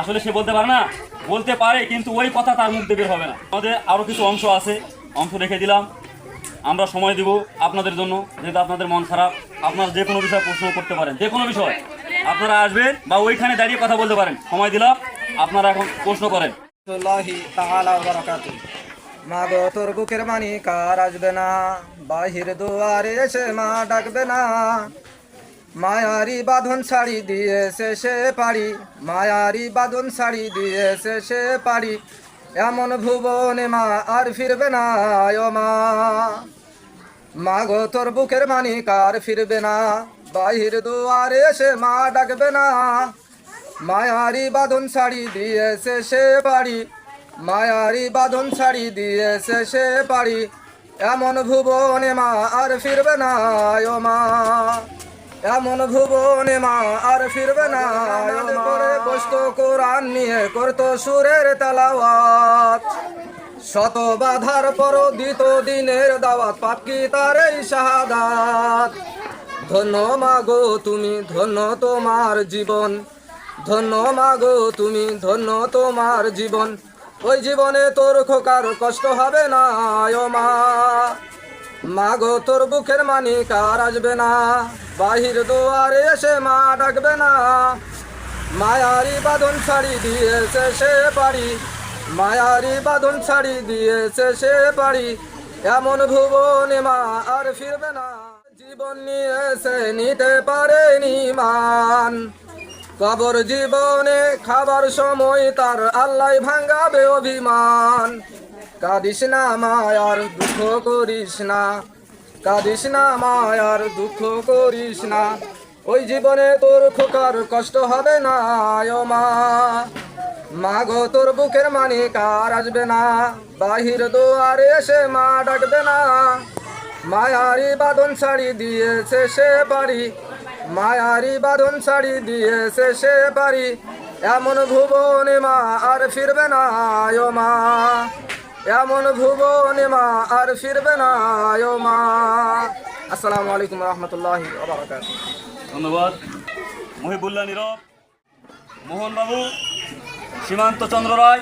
আসলে সে বলতে পারে না। বলতে পারে, কিন্তু ওই কথা তার মুখ দিয়ে হবে না। আমাদের আরও কিছু অংশ আছে। অংশ রেখে দিলাম। আমরা সময় দিব আপনাদের জন্য, যেহেতু আপনাদের মন খারাপ। আপনারা যে কোনো বিষয়ে প্রশ্ন করতে পারেন, যে কোনো বিষয়। আপনারা আসবেন বা ওইখানে দাঁড়িয়ে কথা বলতে পারেন। সময় দিলাম, আপনারা এখন প্রশ্ন করেন। মা গো তোর বুকের মানি কার আসবে না। বাহির দুয়ারে এসে মা ডাকবে না। মায়ারি বাঁধন শাড়ি দিয়েছে সে পারি, মায়ারি বাঁধন শাড়ি দিয়েছে সে পারি। এমন ভুবনে মা আর ফিরবে না মা মা। গো তোর বুকের মানি কার ফিরবে না, বাহির দুয়ারে সে মা ডাকবে না। মায়ারি বাঁধন শাড়ি দিয়েছে সে বাড়ি মায়ারি বাঁধন শাড়ি দিয়েছে সে বাড়ি এমন ভুবনে মা আর ফিরবে না মা। এমন ভুবনে মা আর ফিরবে না। বসতো কোরআন নিয়ে করতো সুরের তালাওয়াত। শত বাধার পর দিত দিনের দাওয়াত পাপ কি তার এই শাহাদাত? ধন্য মাগো তুমি ধন্য তোমার জীবন। ধন্য মাগো তুমি ধন্য তোমার জীবন। ওই জীবনে তোর খোকার কষ্ট হবে না ও মা। মাগো তোর বুকের মানি কার আসবে না। বাহির দুয়ারে এসে মা ডাকবে না। মায়ারি বাঁধন ছাড়ি দিয়েছে সে বাড়ি। মায়ারি বাঁধন ছাড়ি দিয়েছে সে বাড়ি। এমন ভুবনে মা আর ফিরবে না। জীবন নিয়েছে নিতে পারেনি মান। কবর জীবনে খাবার সময় তার আল্লাহ ভাঙ্গাবে অভিমান। কাঁদিস না মায়ার দুঃখ করিস না। কাঁদিস না মায়ার দুঃখ করিস না। ওই জীবনে তোর খোকার কষ্ট হবে না, ও মা। মা গো তোর বুকের মানি কার আসবে না। বাহির দুয়ারে এসে মা ডাকবে না। মায়ারি বাঁধন শাড়ি দিয়েছে সে বাড়ি। মায়ারি বাঁধন শাড়ি দিয়েছে সে বাড়ি। এমন ভুবনে মা আর ফিরবে না, ও মা। এমন ভুবনে মা, আর ফিরবে না মা। আসসালামু আলাইকুম রহমতুল্লাহ ধন্যবাদ। মহিবুল্লাহ নীরব, মোহনবাবু, সীমান্ত চন্দ্র রায়